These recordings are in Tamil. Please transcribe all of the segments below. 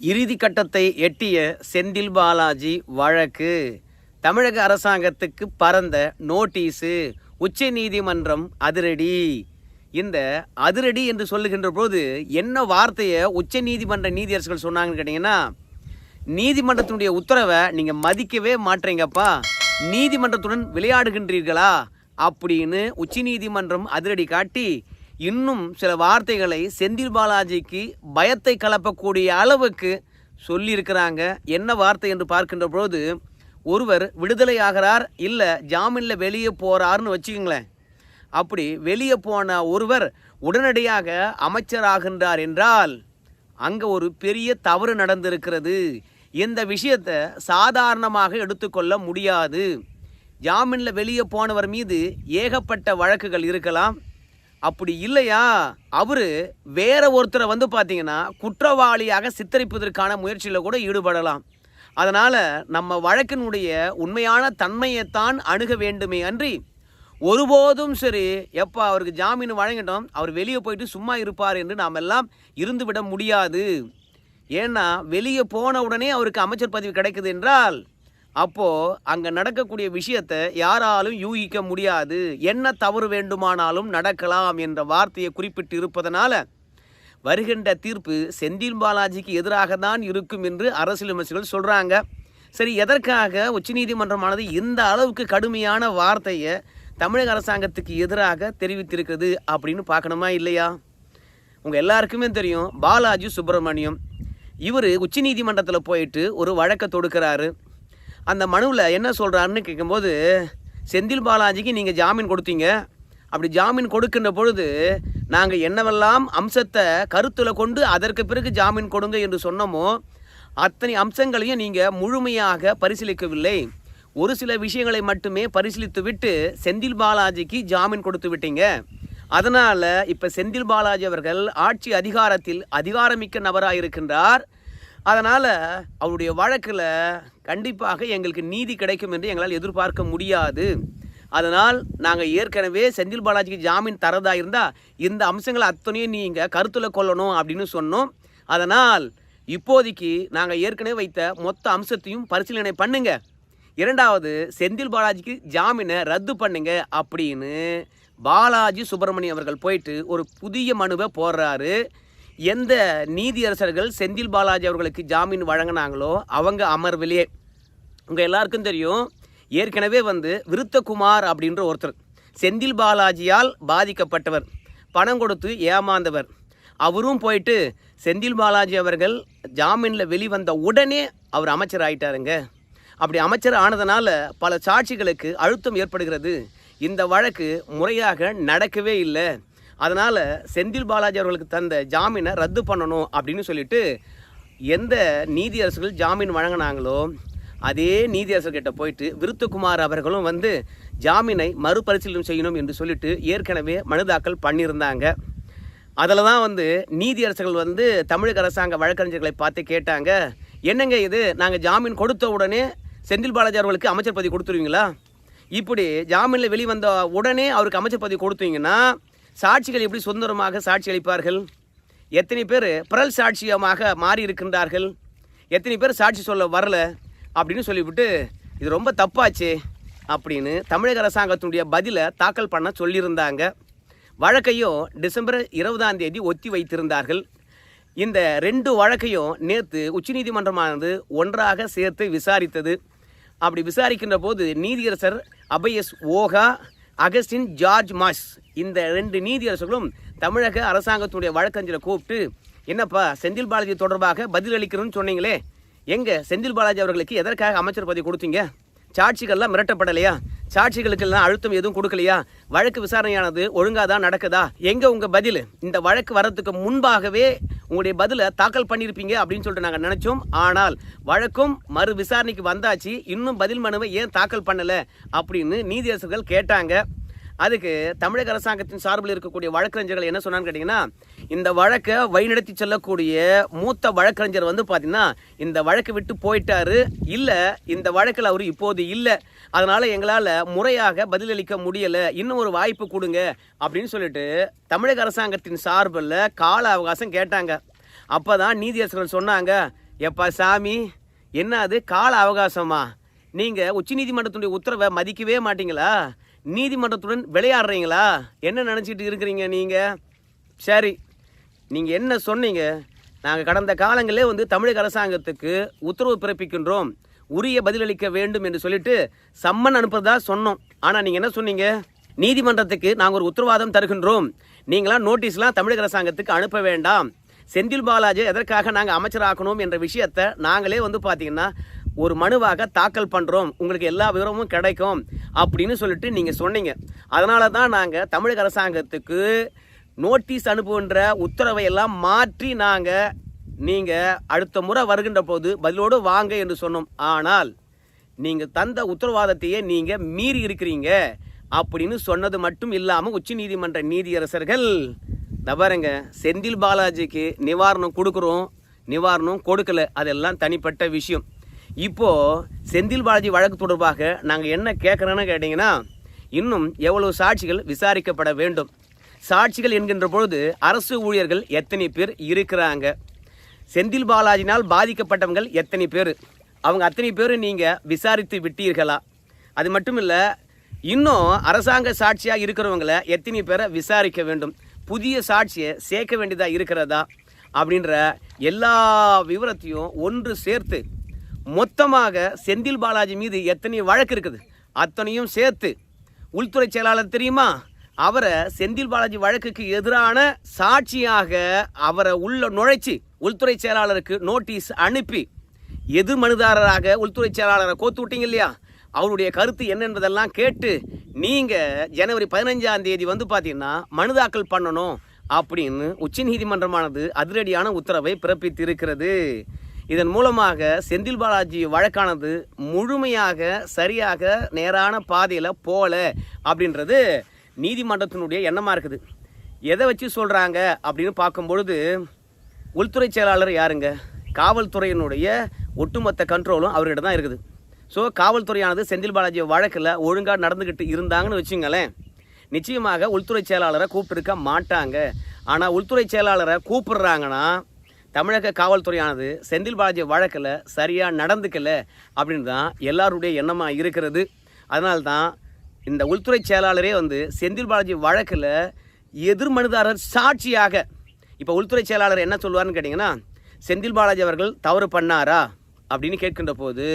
இறுதி கட்டத்தை எட்டிய செந்தில் பாலாஜி வழக்கு. தமிழக அரசாங்கத்துக்கு பறந்த நோட்டீஸு உச்ச நீதிமன்றம் அதிரடி. இந்த அதிரடி என்று சொல்லுகின்ற போது என்ன வார்த்தையை உச்ச நீதிமன்ற நீதியரசர்கள் சொன்னாங்கன்னு கேட்டிங்கன்னா நீதிமன்றத்தினுடைய உத்தரவை நீங்கள் மதிக்கவே மாட்டீங்கப்பா. நீதிமன்றத்துடன் விளையாடுகின்றீர்களா? அப்படின்னு உச்சநீதிமன்றம் அதிரடி காட்டி இன்னும் சில வார்த்தைகளை செந்தில் பாலாஜிக்கு பயத்தை கலப்பக்கூடிய அளவுக்கு சொல்லியிருக்கிறாங்க. என்ன வார்த்தை என்று பார்க்கின்ற பொழுது ஒருவர் விடுதலை ஆகிறார் இல்லை ஜாமீனில் வெளியே போகிறாருன்னு வச்சுக்கோங்களேன். அப்படி வெளியே போன ஒருவர் உடனடியாக அமைச்சராகின்றார் என்றால் அங்கே ஒரு பெரிய தவறு நடந்திருக்கிறது. இந்த விஷயத்தை சாதாரணமாக எடுத்துக்கொள்ள முடியாது. ஜாமீனில் வெளியே போனவர் மீது ஏகப்பட்ட வழக்குகள் இருக்கலாம். அப்படி இல்லையா? அவர் வேற ஒருத்தரை வந்து பார்த்தீங்கன்னா குற்றவாளியாக சித்தரிப்பதற்கான முயற்சியில் கூட ஈடுபடலாம். அதனால் நம்ம வழக்கினுடைய உண்மையான தன்மையைத்தான் அணுக வேண்டுமே அன்றி ஒருபோதும் சரி எப்போ அவருக்கு ஜாமீன் வழங்கிட்டோம் அவர் வெளியே போயிட்டு சும்மா இருப்பார் என்று நாம் எல்லாம் இருந்துவிட முடியாது. ஏன்னா வெளியே போன உடனே அவருக்கு அமைச்சர் பதவி கிடைக்குது என்றால் அப்போது அங்கே நடக்கக்கூடிய விஷயத்தை யாராலும் யூகிக்க முடியாது. என்ன தவறு வேண்டுமானாலும் நடக்கலாம் என்ற வார்த்தையை குறிப்பிட்டு இருப்பதனால வருகின்ற தீர்ப்பு செந்தில் பாலாஜிக்கு எதிராக தான் இருக்கும் என்று அரசியல் விமர்சகர்கள் சொல்கிறாங்க சரி எதற்காக உச்சநீதிமன்றமானது இந்த அளவுக்கு கடுமையான வார்த்தையை தமிழக அரசாங்கத்துக்கு எதிராக தெரிவித்திருக்கிறது அப்படின்னு பார்க்கணுமா இல்லையா? உங்கள் எல்லாருக்குமே தெரியும் பாலாஜி சுப்பிரமணியம் இவர் உச்சநீதிமன்றத்தில் போயிட்டு ஒரு வழக்கை தொடுக்கிறாரு. அந்த மனுவில் என்ன சொல்கிறாருன்னு கேட்கும்போது செந்தில் பாலாஜிக்கு நீங்கள் ஜாமீன் கொடுத்தீங்க. அப்படி ஜாமீன் கொடுக்கின்ற பொழுது நாங்கள் என்னவெல்லாம் அம்சத்தை கருத்தில் கொண்டு அதற்கு பிறகு ஜாமீன் கொடுங்க என்று சொன்னோமோ அத்தனை அம்சங்களையும் நீங்கள் முழுமையாக பரிசீலிக்கவில்லை. ஒரு சில விஷயங்களை மட்டுமே பரிசீலித்து விட்டு செந்தில் பாலாஜிக்கு ஜாமீன் கொடுத்து விட்டீங்க. அதனால் இப்போ செந்தில் பாலாஜி அவர்கள் ஆட்சி அதிகாரத்தில் அதிகாரமிக்க நபராக இருக்கின்றார் அதனால் அவருடைய வழக்கில் கண்டிப்பாக எங்களுக்கு நீதி கிடைக்கும் என்று எங்களால் எதிர்பார்க்க முடியாது. அதனால் நாங்கள் ஏற்கனவே செந்தில் பாலாஜிக்கு ஜாமீன் தரதா இருந்தால் இந்த அம்சங்களை அத்தனையும் நீங்கள் கருத்தில் கொள்ளணும் அப்படின்னு சொன்னோம். அதனால் இப்போதைக்கு நாங்கள் ஏற்கனவே வைத்த மொத்த அம்சத்தையும் பரிசீலனை பண்ணுங்க. இரண்டாவது செந்தில் பாலாஜிக்கு ஜாமீனை ரத்து பண்ணுங்க அப்படின்னு பாலாஜி சுப்பிரமணியம் அவர்கள் போயிட்டு ஒரு புதிய மனுவை போடுறாரு. எந்த நீதியரசர்கள் செந்தில் பாலாஜி அவர்களுக்கு ஜாமீன் வழங்கினாங்களோ அவங்க அமர்விலே. உங்கள் எல்லாருக்கும் தெரியும் ஏற்கனவே வந்து விருத்தகுமார் அப்படின்ற ஒருத்தர் செந்தில் பாலாஜியால் பாதிக்கப்பட்டவர் பணம் கொடுத்து ஏமாந்தவர். அவரும் போயிட்டு செந்தில் பாலாஜி அவர்கள் ஜாமீனில் வெளிவந்த உடனே அவர் அமைச்சர் ஆயிட்டாருங்க. அப்படி அமைச்சர் ஆனதுனால பல சாட்சிகளுக்கு அழுத்தம் ஏற்படுகிறது. இந்த வழக்கு முறையாக நடக்கவே இல்லை. அதனால் செந்தில் பாலாஜி அவர்களுக்கு தந்த ஜாமீனை ரத்து பண்ணணும் அப்படின்னு சொல்லிட்டு எந்த நீதியரசர்கள் ஜாமீன் வழங்கினாங்களோ அதே நீதியரசர்கிட்ட போயிட்டு விருத்தகுமார் அவர்களும் வந்து ஜாமீனை மறுபரிசீலனை செய்யணும் என்று சொல்லிட்டு ஏற்கனவே மனுதாக்கல் பண்ணியிருந்தாங்க. அதில் தான் வந்து நீதியரசர்கள் வந்து தமிழக அரசாங்க வழக்கறிஞர்களை பார்த்து கேட்டாங்க என்னங்க இது? நாங்கள் ஜாமீன் கொடுத்த உடனே செந்தில் பாலாஜி அவர்களுக்கு அமைச்சர் பதவி கொடுத்துருவீங்களா? இப்படி ஜாமீனில் வெளிவந்த உடனே அவருக்கு அமைச்சர் பதவி கொடுத்தீங்கன்னா சாட்சிகள் எப்படி சுதந்திரமாக சாட்சி அளிப்பார்கள்? எத்தனை பேர் பிறல் சாட்சியமாக மாறி இருக்கின்றார்கள் எத்தனை பேர் சாட்சி சொல்ல வரல? அப்படின்னு சொல்லிவிட்டு இது ரொம்ப தப்பாச்சே அப்படின்னு தமிழக அரசாங்கத்தினுடைய பதிலை தாக்கல் பண்ண சொல்லியிருந்தாங்க. வழக்கையும் டிசம்பர் இருபதாம் தேதி ஒத்தி வைத்திருந்தார்கள். இந்த ரெண்டு வழக்கையும் நேற்று உச்சநீதிமன்றமானது ஒன்றாக சேர்த்து விசாரித்தது. அப்படி விசாரிக்கின்ற போது நீதியரசர் Abhay S Oka Augustine George Masih இந்த ரெண்டு நீதியரசர்களும் தமிழக அரசாங்கத்துடைய வழக்கறிஞரை கூப்பிட்டு என்னப்பா செந்தில் பாலாஜி தொடர்பாக பதிலளிக்கிறேன்னு சொன்னீங்களே. எங்கே செந்தில் பாலாஜி அவர்களுக்கு எதற்காக அமைச்சர் பதவி கொடுத்தீங்க? சாட்சிகள்லாம் மிரட்டப்படலையா? சாட்சிகளுக்கெல்லாம் அழுத்தம் எதுவும் கொடுக்கலையா? வழக்கு விசாரணையானது ஒழுங்காக தான் நடக்குதா? எங்கே உங்கள் பதில்? இந்த வழக்கு வரத்துக்கு முன்பாகவே உங்களுடைய பதிலை தாக்கல் பண்ணியிருப்பீங்க அப்படின்னு சொல்லிட்டு நாங்கள் நினச்சோம். ஆனால் வழக்கும் மறு விசாரணைக்கு வந்தாச்சு. இன்னும் பதில் மனுவை ஏன் தாக்கல் பண்ணலை? அப்படின்னு நீதியரசர்கள் கேட்டாங்க. அதுக்கு தமிழக அரசாங்கத்தின் சார்பில் இருக்கக்கூடிய வழக்கறிஞர்கள் என்ன சொன்னான்னு கேட்டிங்கன்னா இந்த வழக்கை வழிநடத்தி செல்லக்கூடிய மூத்த வழக்கறிஞர் வந்து பார்த்தீங்கன்னா இந்த வழக்கு விட்டு போயிட்டாரு. இல்லை இந்த வழக்கில் அவர் இப்போது இல்லை. அதனால் எங்களால் முறையாக பதிலளிக்க முடியலை. இன்னும் ஒரு வாய்ப்பு கொடுங்க அப்படின்னு சொல்லிட்டு தமிழக அரசாங்கத்தின் சார்பில் கால அவகாசம் கேட்டாங்க. அப்போ தான் நீதியரசர்கள் சொன்னாங்க எப்பா சாமி என்ன அது கால அவகாசமா? நீங்கள் உச்சநீதிமன்றத்துடைய உத்தரவை மதிக்கவே மாட்டீங்களா? நீதிமன்றத்துடன் விளையாடுறீங்களா? என்ன நினச்சிட்டு இருக்கிறீங்க நீங்கள் சரி நீங்கள் என்ன சொன்னீங்க? நாங்கள் கடந்த காலங்களே வந்து தமிழக அரசாங்கத்துக்கு உத்தரவு பிறப்பிக்கின்றோம். உரிய பதிலளிக்க வேண்டும் என்று சொல்லிட்டு சம்மன் அனுப்புறதா சொன்னோம். ஆனால் நீங்கள் என்ன சொன்னீங்க? நீதிமன்றத்துக்கு நாங்கள் ஒரு உத்தரவாதம் தருகின்றோம். நீங்களாம் நோட்டீஸ்லாம் தமிழக அரசாங்கத்துக்கு அனுப்ப வேண்டாம். செந்தில் பாலாஜி எதற்காக நாங்கள் அமைச்சராக்கணும் என்ற விஷயத்தை நாங்களே வந்து பார்த்தீங்கன்னா ஒரு மனுவாக தாக்கல் பண்ணுறோம் உங்களுக்கு எல்லா விவரமும் கிடைக்கும் அப்படின்னு சொல்லிட்டு நீங்கள் சொன்னீங்க. அதனால தான் நாங்கள் தமிழக அரசாங்கத்துக்கு நோட்டீஸ் அனுப்புகின்ற உத்தரவை எல்லாம் மாற்றி நாங்கள் நீங்கள் அடுத்த முறை வருகின்ற போது பதிலோடு வாங்க என்று சொன்னோம். ஆனால் நீங்கள் தந்த உத்தரவாதத்தையே நீங்கள் மீறி இருக்கிறீங்க அப்படின்னு சொன்னது மட்டும் இல்லாமல் உச்சநீதிமன்ற நீதியரசர்கள் தவறுங்க செந்தில் பாலாஜிக்கு நிவாரணம் கொடுக்குறோம். நிவாரணம் கொடுக்கல. அதெல்லாம் தனிப்பட்ட விஷயம். இப்போது செந்தில் பாலாஜி வழக்கு தொடர்பாக நாங்கள் என்ன கேட்குறோன்னு கேட்டிங்கன்னா இன்னும் எவ்வளவு சாட்சிகள் விசாரிக்கப்பட வேண்டும். சாட்சிகள் என்கின்ற பொழுது அரசு ஊழியர்கள் எத்தனை பேர் இருக்கிறாங்க? செந்தில் பாலாஜினால் பாதிக்கப்பட்டவங்கள் எத்தனை பேர்? அவங்க அத்தனை பேர் நீங்கள் விசாரித்து விட்டீர்களா? அது மட்டும் இல்லை இன்னும் அரசாங்க சாட்சியாக இருக்கிறவங்கள எத்தனை பேரை விசாரிக்க வேண்டும்? புதிய சாட்சியை சேர்க்க வேண்டியதாக இருக்கிறதா? அப்படின்ற எல்லா விவரத்தையும் ஒன்று சேர்த்து மொத்தமாக செந்தில் பாலாஜி மீது எத்தனை வழக்கு இருக்குது? அத்தனையும் சேர்த்து. உள்துறை செயலாளர் தெரியுமா? அவரை செந்தில் பாலாஜி வழக்குக்கு எதிரான சாட்சியாக அவரை உள்ள நுழைச்சி உள்துறை செயலாளருக்கு நோட்டீஸ் அனுப்பி. எது மனுதாரராக உள்துறை செயலாளரை கோத்து விட்டீங்க இல்லையா? அவருடைய கருத்து என்ன என்பதெல்லாம் கேட்டு நீங்கள் ஜனவரி பதினஞ்சாம் தேதி வந்து பார்த்தீங்கன்னா மனு தாக்கல் பண்ணணும் அப்படின்னு உச்சநீதிமன்றமானது அதிரடியான உத்தரவை பிறப்பித்திருக்கிறது. இதன் மூலமாக செந்தில் பாலாஜி வழக்கானது முழுமையாக சரியாக நேரான பாதையில் போகல அப்படின்றது நீதிமன்றத்தினுடைய எண்ணமாக இருக்குது. எதை வச்சு சொல்கிறாங்க அப்படின்னு பார்க்கும்பொழுது உள்துறை செயலாளர் யாருங்க? காவல்துறையினுடைய ஒட்டுமொத்த கண்ட்ரோலும் அவர்கிட்ட தான் இருக்குது. ஸோ காவல்துறையானது செந்தில் பாலாஜி வழக்கில் ஒழுங்காக நடந்துக்கிட்டு இருந்தாங்கன்னு வச்சுங்களேன் நிச்சயமாக உள்துறை செயலாளரை கூப்பிட்டுருக்க மாட்டாங்க. ஆனால் உள்துறை செயலாளரை கூப்பிடுறாங்கன்னா தமிழக காவல்துறையானது செந்தில் பாலாஜி வழக்கில் சரியாக நடந்துக்கல அப்படின்னு தான் எல்லாருடைய எண்ணமாக இருக்கிறது. அதனால தான் இந்த உள்துறை செயலாளரே வந்து செந்தில் பாலாஜி வழக்கில் எதிர்மனுதாரர் சாட்சியாக இப்போ உள்துறை செயலாளர் என்ன சொல்லுவார்னு கேட்டிங்கன்னா செந்தில் பாலாஜி அவர்கள் தவறு பண்ணாரா? அப்படின்னு கேட்கின்ற போது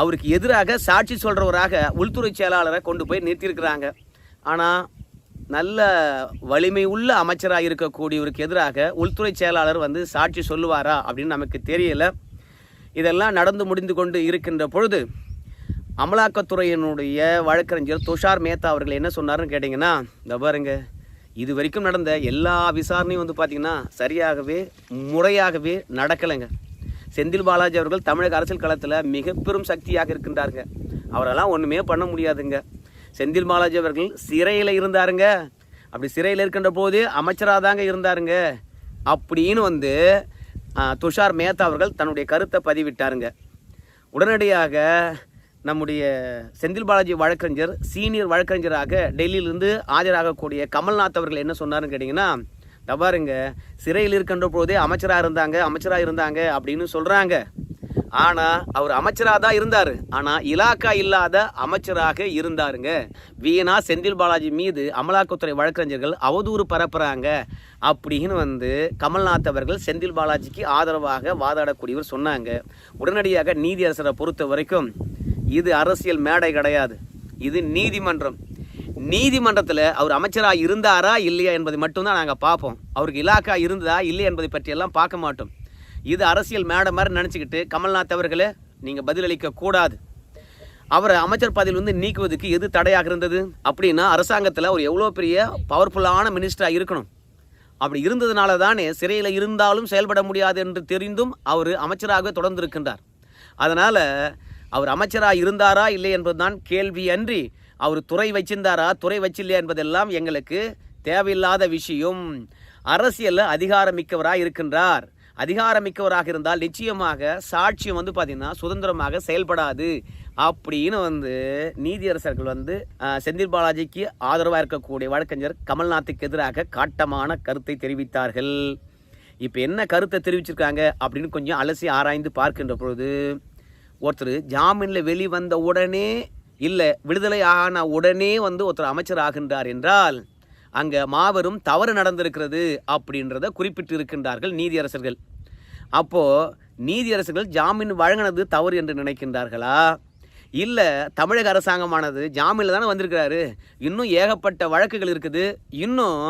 அவருக்கு எதிராக சாட்சி சொல்கிறவராக உள்துறை செயலாளரை கொண்டு போய் நிறுத்தியிருக்கிறாங்க. ஆனால் நல்ல வலிமை உள்ள அமைச்சராக இருக்கக்கூடியவருக்கு எதிராக உள்துறை செயலாளர் வந்து சாட்சி சொல்லுவாரா அப்படின்னு நமக்கு தெரியல. இதெல்லாம் நடந்து முடிந்து கொண்டு இருக்கின்ற பொழுது அமலாக்கத்துறையினுடைய வழக்கறிஞர் துஷார் மேத்தா அவர்கள் என்ன சொன்னாருன்னு கேட்டிங்கன்னா இந்த பாருங்க இது வரைக்கும் நடந்த எல்லா விசாரணையும் வந்து பார்த்திங்கன்னா சரியாகவே முறையாகவே நடக்கலைங்க. செந்தில் பாலாஜி அவர்கள் தமிழக அரசியல் களத்தில் மிக பெரும் சக்தியாக இருக்கின்றாருங்க அவரெல்லாம் ஒன்றுமே பண்ண முடியாதுங்க. செந்தில் பாலாஜி அவர்கள் சிறையில் இருந்தாருங்க. அப்படி சிறையில் இருக்கின்ற போது அமைச்சராக தாங்க இருந்தாருங்க. அப்படின்னு வந்து துஷார் மேத்தா அவர்கள் தன்னுடைய கருத்தை பதிவிட்டாருங்க. உடனடியாக நம்முடைய செந்தில் பாலாஜி வழக்கறிஞர் சீனியர் வழக்கறிஞராக டெல்லியிலிருந்து ஆஜராகக்கூடிய கமல்நாத் அவர்கள் என்ன சொன்னாருன்னு கேட்டிங்கன்னா தவாருங்க சிறையில் இருக்கின்ற போதே அமைச்சராக இருந்தாங்க அமைச்சராக இருந்தாங்க அப்படின்னு சொல்கிறாங்க ஆனால் அவர் அமைச்சராக தான் இருந்தார். ஆனால் இலாக்கா இல்லாத அமைச்சராக இருந்தாருங்க. வீணா செந்தில் பாலாஜி மீது அமலாக்கத்துறை வழக்கறிஞர்கள் அவதூறு பரப்புகிறாங்க அப்படின்னு வந்து கமல்நாத் அவர்கள் செந்தில் பாலாஜிக்கு ஆதரவாக வாதாடக்கூடியவர் சொன்னாங்க. உடனடியாக நீதியரசரை பொறுத்த வரைக்கும் இது அரசியல் மேடை கிடையாது. இது நீதிமன்றம். நீதிமன்றத்தில் அவர் அமைச்சராக இருந்தாரா இல்லையா என்பதை மட்டும்தான் நாங்கள் பார்ப்போம். அவருக்கு இலாக்கா இருந்ததா இல்லையா என்பதை பற்றியெல்லாம் பார்க்க மாட்டோம். இது அரசியல் மேடை மாதிரி நினச்சிக்கிட்டு கமல்நாத் அவர்களே நீங்கள் பதிலளிக்க கூடாது. அவரை அமைச்சர் பதவியில் வந்து நீக்குவதுக்கு எது தடையாக இருந்தது? அப்படின்னா அரசாங்கத்தில் ஒரு எவ்வளோ பெரிய பவர்ஃபுல்லான மினிஸ்டராக இருக்கணும். அப்படி இருந்ததுனால தானே சிறையில் இருந்தாலும் செயல்பட முடியாது என்று தெரிந்தும் அவர் அமைச்சராக தொடர்ந்து இருக்கின்றார் அதனால் அவர் அமைச்சராக இருந்தாரா இல்லை என்பதுதான் கேள்வி அன்றி அவர் துறை வச்சிருந்தாரா துறை வச்சில்லையா என்பதெல்லாம் எங்களுக்கு தேவையில்லாத விஷயம். அரசியலில் அதிகாரமிக்கவராக இருக்கின்றார். அதிகாரமிக்கவராக இருந்தால் நிச்சயமாக சாட்சியம் வந்து பார்த்திங்கன்னா சுதந்திரமாக செயல்படாது. அப்படின்னு வந்து நீதியரசர்கள் வந்து செந்தில் பாலாஜிக்கு ஆதரவாக இருக்கக்கூடிய வழக்கறிஞர் கமல்நாத்துக்கு எதிராக காட்டமான கருத்தை தெரிவித்தார்கள். இப்போ என்ன கருத்தை தெரிவிச்சிருக்காங்க அப்படின்னு கொஞ்சம் அலசி ஆராய்ந்து பார்க்கின்ற பொழுது ஒருத்தர் ஜாமீனில் வெளிவந்த உடனே இல்லை விடுதலை ஆன உடனே வந்து ஒருத்தர் அமைச்சர் ஆகின்றார் என்றால் அங்கே மாபெரும் தவறு நடந்திருக்கிறது அப்படின்றத குறிப்பிட்டு இருக்கின்றார்கள் நீதியரசர்கள். அப்போது நீதியரசர்கள் ஜாமீன் வழங்கினது தவறு என்று நினைக்கின்றார்களா? இல்லை தமிழக அரசாங்கமானது ஜாமீனில் தானே வந்திருக்கிறாரு? இன்னும் ஏகப்பட்ட வழக்குகள் இருக்குது. இன்னும்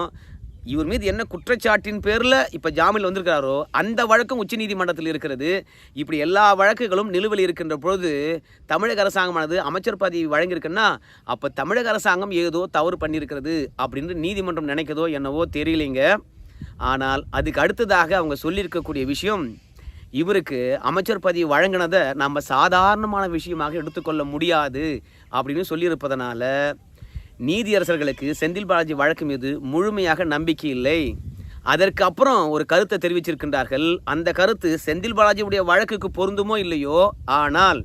இவர் மீது என்ன குற்றச்சாட்டின் பேரில் இப்போ ஜாமீன் வந்திருக்கிறாரோ அந்த வழக்கும் உச்சநீதிமன்றத்தில் இருக்கிறது. இப்படி எல்லா வழக்குகளும் நிலுவையில் இருக்கின்ற பொழுது தமிழக அரசாங்கமானது அமைச்சர் பதவி வழங்கியிருக்குன்னா அப்போ தமிழக அரசாங்கம் ஏதோ தவறு பண்ணியிருக்கிறது அப்படின்னு நீதிமன்றம் நினைக்கிறதோ என்னவோ தெரியலைங்க. ஆனால் அதுக்கு அடுத்ததாக அவங்க சொல்லியிருக்கக்கூடிய விஷயம் இவருக்கு அமைச்சர் பதவி வழங்கினதை நம்ம சாதாரணமான விஷயமாக எடுத்துக்கொள்ள முடியாது அப்படின்னு சொல்லியிருப்பதனால நீதியரசர்களுக்கு செந்தில் பாலாஜி வழக்கு மீது முழுமையாக நம்பிக்கை இல்லை. அதற்கு அப்புறம் ஒரு கருத்தை தெரிவிச்சிருக்கின்றார்கள். அந்த கருத்து செந்தில் பாலாஜியுடைய வழக்குக்கு பொருந்துமோ இல்லையோ? ஆனால்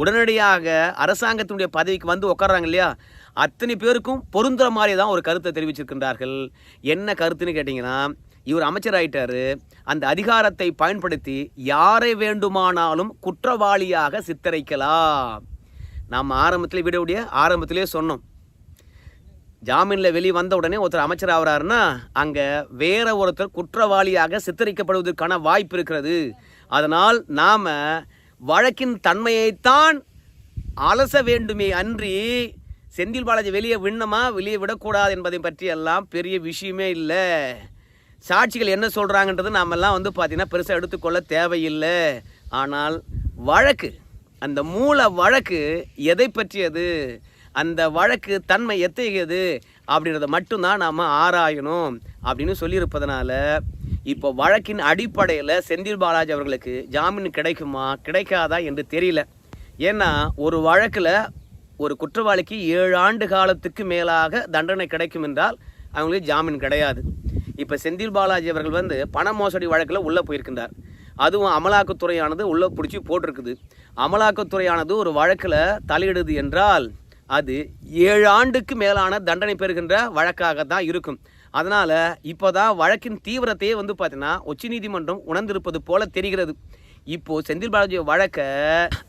உடனடியாக அரசாங்கத்தினுடைய பதவிக்கு வந்து உட்கார்றாங்க இல்லையா? அத்தனை பேருக்கும் பொருந்துற மாதிரி தான் ஒரு கருத்தை தெரிவிச்சிருக்கின்றார்கள். என்ன கருத்துன்னு கேட்டிங்கன்னா இவர் அமைச்சராயிட்டார். அந்த அதிகாரத்தை பயன்படுத்தி யாரை வேண்டுமானாலும் குற்றவாளியாக சித்தரிக்கலாம். நாம் ஆரம்பத்தில் வீடியோடைய ஆரம்பத்திலே சொன்னோம். ஜாமீனில் வெளியே வந்த உடனே ஒருத்தர் அமைச்சர் ஆகிறாருன்னா அங்கே வேற ஒருத்தர் குற்றவாளியாக சித்தரிக்கப்படுவதற்கான வாய்ப்பு இருக்கிறது. அதனால் நாம் வழக்கின் தன்மையைத்தான் அலச வேண்டுமே அன்றி செந்தில் பாலாஜி வெளியே விண்ணமா வெளியே விடக்கூடாது என்பதை பற்றி எல்லாம் பெரிய விஷயமே இல்லை. சாட்சிகள் என்ன சொல்கிறாங்கன்றது நாமெல்லாம் வந்து பார்த்திங்கன்னா பெருசாக எடுத்துக்கொள்ள தேவையில்லை. ஆனால் வழக்கு அந்த மூல வழக்கு எதை பற்றியது? அந்த வழக்கு தன்மை எத்தகையது? அப்படின்றத மட்டும்தான் நாம் ஆராயணும். அப்படின்னு சொல்லியிருப்பதனால இப்போ வழக்கின் அடிப்படையில் செந்தில் பாலாஜி அவர்களுக்கு ஜாமீன் கிடைக்குமா கிடைக்காதா என்று தெரியல. ஏன்னா ஒரு வழக்கில் ஒரு குற்றவாளிக்கு ஏழு ஆண்டு காலத்துக்கு மேலாக தண்டனை கிடைக்கும் என்றால் அவங்களுக்கு ஜாமீன் கிடையாது. இப்போ செந்தில் பாலாஜி அவர்கள் வந்து பண மோசடி வழக்கில் உள்ளே போயிருக்கின்றார். அதுவும் அமலாக்கத்துறையானது உள்ளே பிடிச்சி போட்டிருக்குது. அமலாக்கத்துறையானது ஒரு வழக்கில் தலையிடுது என்றால் அது ஏழு ஆண்டுக்கு மேலான தண்டனை பெறுகின்ற வழக்காக தான் இருக்கும். அதனால் இப்போ தான் வழக்கின் தீவிரத்தையே வந்து பார்த்தீங்கன்னா உச்சநீதிமன்றம் உணர்ந்திருப்பது போல தெரிகிறது. இப்போ செந்தில் பாலாஜி வழக்க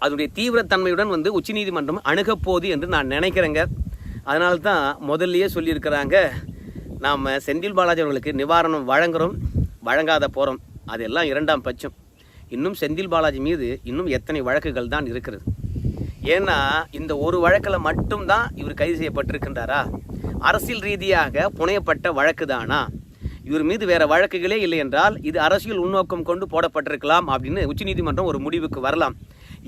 அதனுடைய தீவிரத்தன்மையுடன் வந்து உச்சநீதிமன்றம் அணுகப் போகுது என்று நான் நினைக்கிறேங்க. அதனால தான் முதல்லையே சொல்லியிருக்கிறாங்க நாம் செந்தில் பாலாஜி அவர்களுக்கு நிவாரணம் வழங்குறோம் வழங்காத போகிறோம் அதெல்லாம் இரண்டாம் பட்சம். இன்னும் செந்தில் பாலாஜி மீது இன்னும் எத்தனை வழக்குகள் தான் இருக்கிறது. ஏன்னா இந்த ஒரு வழக்கில் மட்டும்தான் இவர் கைது செய்யப்பட்டிருக்கின்றாரா? அரசியல் ரீதியாக புனையப்பட்ட வழக்கு தானா இவர் மீது வேற வழக்குகளே இல்லை என்றால் இது அரசியல் உள்நோக்கம் கொண்டு போடப்பட்டிருக்கலாம் அப்படின்னு உச்சநீதிமன்றம் ஒரு முடிவுக்கு வரலாம்.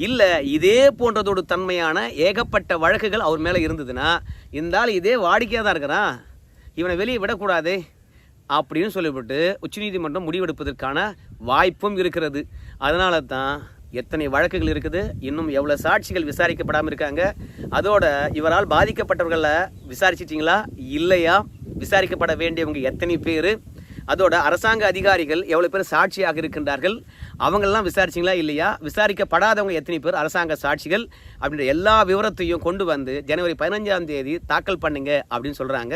இல்லை இதே போன்றதோடு தன்மையான ஏகப்பட்ட வழக்குகள் அவர் மேலே இருந்ததுன்னா இருந்தால் இதே வாடிக்கையாக தான் இருக்கிறான். இவனை வெளியே விடக்கூடாதே அப்படின்னு சொல்லிவிட்டு உச்சநீதிமன்றம் முடிவெடுப்பதற்கான வாய்ப்பும் இருக்கிறது. அதனால தான் எத்தனை வழக்குகள் இருக்குது இன்னும் எவ்வளோ சாட்சிகள் விசாரிக்கப்படாமல் இருக்காங்க அதோட இவரால் பாதிக்கப்பட்டவர்களை விசாரிச்சிட்டிங்களா? இல்லையா? விசாரிக்கப்பட வேண்டியவங்க எத்தனை பேர்? அதோட அரசாங்க அதிகாரிகள் எவ்வளோ பேர் சாட்சியாக இருக்கின்றார்கள்? அவங்களெல்லாம் விசாரிச்சிங்களா இல்லையா? விசாரிக்கப்படாதவங்க எத்தனை பேர்? அரசாங்க சாட்சிகள் அப்படின்ற எல்லா விவரத்தையும் கொண்டு வந்து ஜனவரி பதினஞ்சாம் தேதி தாக்கல் பண்ணுங்க அப்படின்னு சொல்கிறாங்க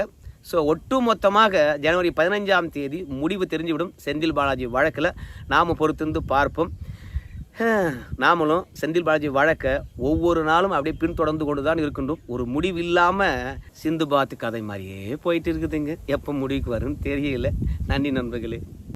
ஸோ ஒட்டு மொத்தமாக ஜனவரி பதினஞ்சாம் தேதி முடிவு தெரிஞ்சுவிடும் செந்தில் பாலாஜி வழக்கில். நாம் பொறுத்திருந்து பார்ப்போம். நாமளும் செந்தில் பாலாஜி வழக்க ஒவ்வொரு நாளும் அப்படியே பின்தொடர்ந்து கொண்டு தான் இருக்கின்றோம். ஒரு முடிவு இல்லாமல் சிந்து பாத்து கதை மாதிரியே போயிட்டு இருக்குதுங்க. எப்போ முடிவுக்கு வரும்னு தெரியல. நன்றி நண்பர்களே.